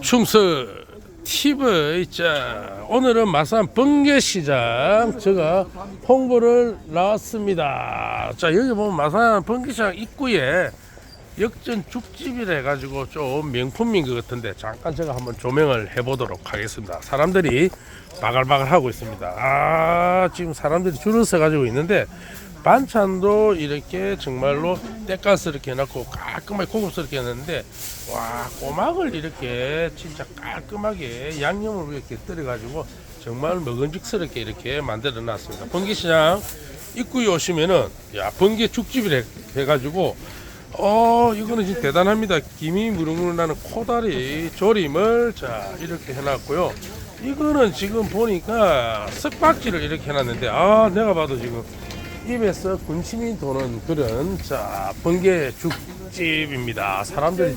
충서 TV 자 오늘은 마산 번개시장 제가 홍보를 나왔습니다. 자 여기 보면 마산 번개시장 입구에 역전 죽집이라 해가지고 좀 명품인 것 같은데 잠깐 제가 한번 조명을 해보도록 하겠습니다. 사람들이 바글바글 하고 있습니다. 아 지금 사람들이 줄을 서 가지고 있는데 반찬도 이렇게 정말로 때깔스럽게 해놨고 깔끔하게 고급스럽게 해놨는데 와 꼬막을 이렇게 진짜 깔끔하게 양념을 이렇게 떨어가지고 정말 먹은직스럽게 이렇게 만들어 놨습니다. 번개시장 입구에 오시면은 야 번개 죽집이라 해가지고 어 이거는 진짜 대단합니다. 김이 무릉무릉 나는 코다리 조림을 자 이렇게 해놨고요. 이거는 지금 보니까 석박지를 이렇게 해놨는데 아 내가 봐도 지금 입에서 군침이 도는 그런 자 번개 죽집입니다. 사람들이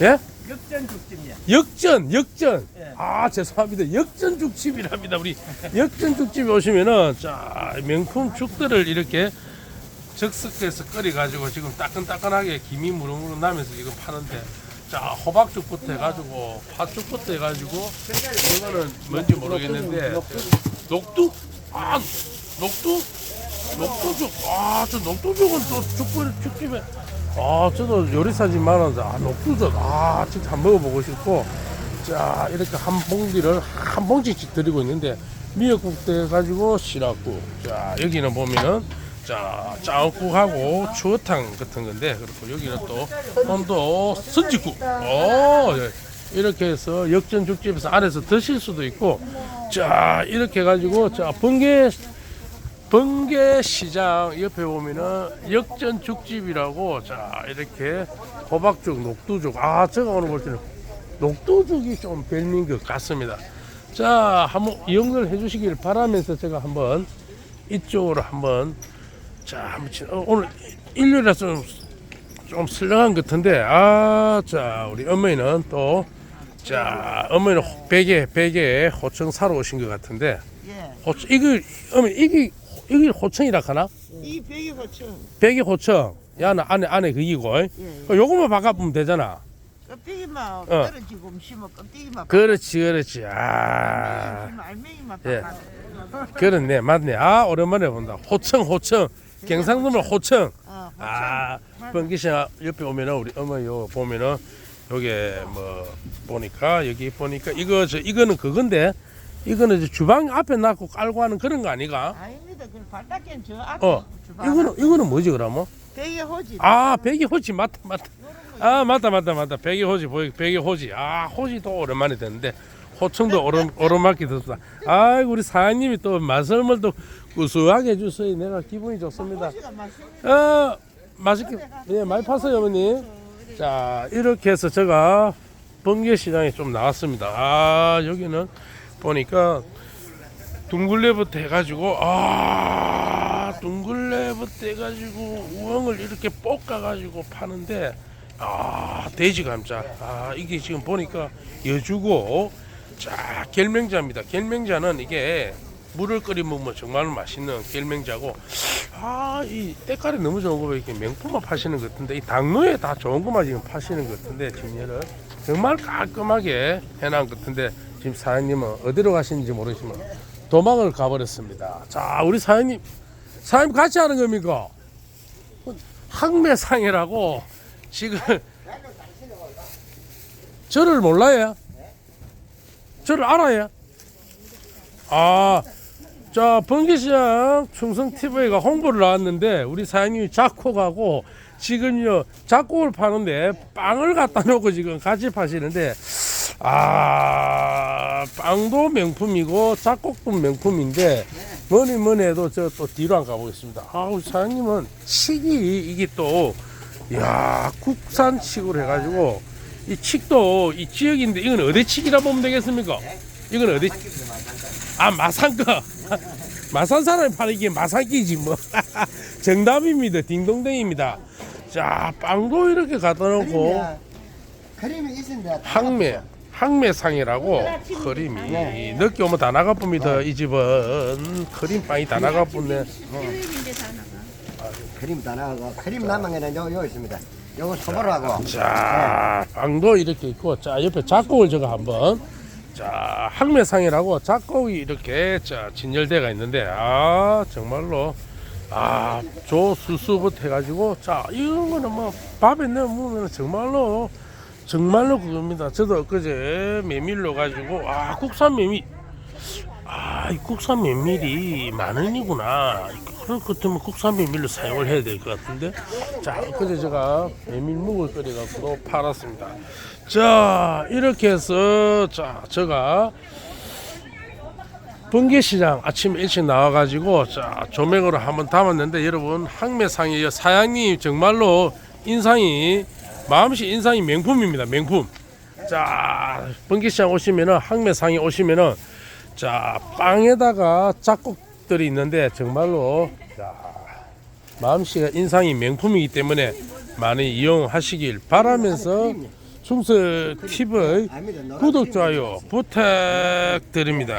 예? 역전 죽집이야. 역전 역전 예. 아 죄송합니다 역전 죽집이랍니다 우리 역전 죽집에 오시면은 자 명품 죽들을 이렇게 적석해서 끓여 가지고 지금 따끈따끈하게 김이 무릉무릉 나면서 지금 파는데 자 호박죽부터 해가지고 팥죽부터 해가지고 이거는 뭔지 모르겠는데 녹두 아 녹두 녹두죽 아저 녹두죽은 또 죽벌 죽집에. 아 저도 요리사지만은 아 녹두죽 아 진짜 한번 먹어보고 싶고. 자 이렇게 한 봉지를 한 봉지씩 드리고 있는데 미역국도 해가지고 시락국 자 여기는 보면은 자 짜장국하고 추어탕 같은 건데 그리고 여기는 또 온도 선지국. 어 예. 이렇게 해서 역전 죽집에서 안에서 드실 수도 있고. 자 이렇게 해가지고 자 번개 번개 시장 옆에 보면은 역전 죽집이라고 자 이렇게 호박죽 녹두죽 아 제가 오늘 볼 때는 녹두죽이 좀 별미인 것 같습니다 자 한번 이용을 해주시길 바라면서 제가 한번 이쪽으로 한번 자 한번 지- 어, 오늘 일요일이라서 좀, 좀 슬렁한 것 같은데 아 자 우리 어머니는 또 자 어머니는 호- 베개 베개 호청 사러 오신 것 같은데 예. 호청 이거 어머니 이게 이게 호청이라 하나 이 백이 고추. 베개 호청 야는 안에 안에 그이고 예. 그 요거만 바꿔보면 되잖아 껍데기만 어. 떨어지고 심어 껍데기만. 그렇지 그렇지 아심 알맹이만 예. 예. 그렇네 맞네 아 오랜만에 본다 호청 호청 경상도면 호청 어, 아 맞아. 번기시장 옆에 오면은 우리 어머니 요 보면은 요게 뭐 보니까 여기 보니까 이거 저 이거는 그건데 이거는 이제 주방 앞에 놔고 깔고 하는 그런 거 아니가 아닙니 발닦이는 저 앞에 어. 주방. 이거는 이거는 뭐지 그러면? 백이 호지. 아 배기 호지. 맞다 맞다. 아 맞다 맞다 맞다. 배기 호지 보이 배기 호지. 아 호지도 오랜만에 듣는데 호청도 오름 오르막기 듣다 아이고 우리 사장님이 또 말씀을 또 구수하게 해주셔서 내가 기분이 좋습니다. 호지가 맛있네. 어 맛있게 예 많이 파세요 어머니. 자 이렇게 해서 제가 번개 시장에 좀 나왔습니다. 아 여기는 보니까 둥글레부터 해가지고 아 둥글레부터 해가지고 우엉을 이렇게 볶아가지고 파는데 아 돼지 감자. 아 이게 지금 보니까 여주고 자 결명자입니다. 결명자는 이게 물을 끓여 먹으면 정말 맛있는 결명자고 아 이 때깔이 너무 좋은 거 이렇게 명품만 파시는 것 같은데 이 당로에 다 좋은 것만 지금 파시는 것 같은데 지금 얘를 정말 깔끔하게 해놓은 것 같은데 지금 사장님은 어디로 가시는지 모르지만 도망을 가버렸습니다. 자, 우리 사장님, 사장님 같이 하는 겁니까? 항매상이라고 지금 저를 몰라요? 저를 알아요? 아, 자, 번개시장 충성TV가 홍보를 나왔는데 우리 사장님이 작곡하고 지금요 작곡을 파는데 빵을 갖다 놓고 지금 같이 파시는데 아 빵도 명품이고 작곡도 명품인데 뭐니 뭐니 해도 저 또 뒤로 안 가보겠습니다. 아 우리 사장님은 칡이 이게 또 야 국산 칡으로 해가지고 이 칡도 이 지역인데 이건 어디 칡이라 보면 되겠습니까? 이건 어디? 아 마산 거. 마산 사람이 파는 게 마산끼지 뭐. 정답입니다. 딩동댕입니다. 자 빵도 이렇게 갖다 놓고. 그림이 있습니다. 항매 항매상이라고 크림이 늦게 오면 다 나가 봅니다 이 집은. 크림빵이 다 나가 봅네. 그림 다 나가고 그림 남은 게는 요, 요 있습니다. 요거 소보라고. 자, 빵도 이렇게 있고, 자, 옆에 작곡을 제가 한번, 자, 항매상이라고 작곡이 이렇게, 자, 진열대가 있는데, 아, 정말로, 아, 조수수부터 해가지고, 자, 이런 거는 뭐, 밥에 넣어 먹으면 정말로, 정말로 그겁니다. 저도 엊그제 메밀로 가지고, 아, 국산 메밀, 아, 이 국산 메밀이 만 원이구나. 그럴 것 같으면 국산 메밀로 사용을 해야 될 것 같은데. 자, 그제 제가 메밀 묵을 끓여갖고 팔았습니다. 자, 이렇게 해서, 자, 제가 번개시장 아침 일찍 나와가지고, 자, 조명으로 한번 담았는데, 여러분, 항매상의 사장님 정말로 인상이, 마음씨 인상이 명품입니다. 명품. 자, 번개시장 오시면은, 항매상에 오시면은, 자 빵에다가 작곡들이 있는데 정말로 자 마음씨가 인상이 명품이기 때문에 많이 이용하시길 바라면서 충서 팁의 구독 좋아요 부탁드립니다.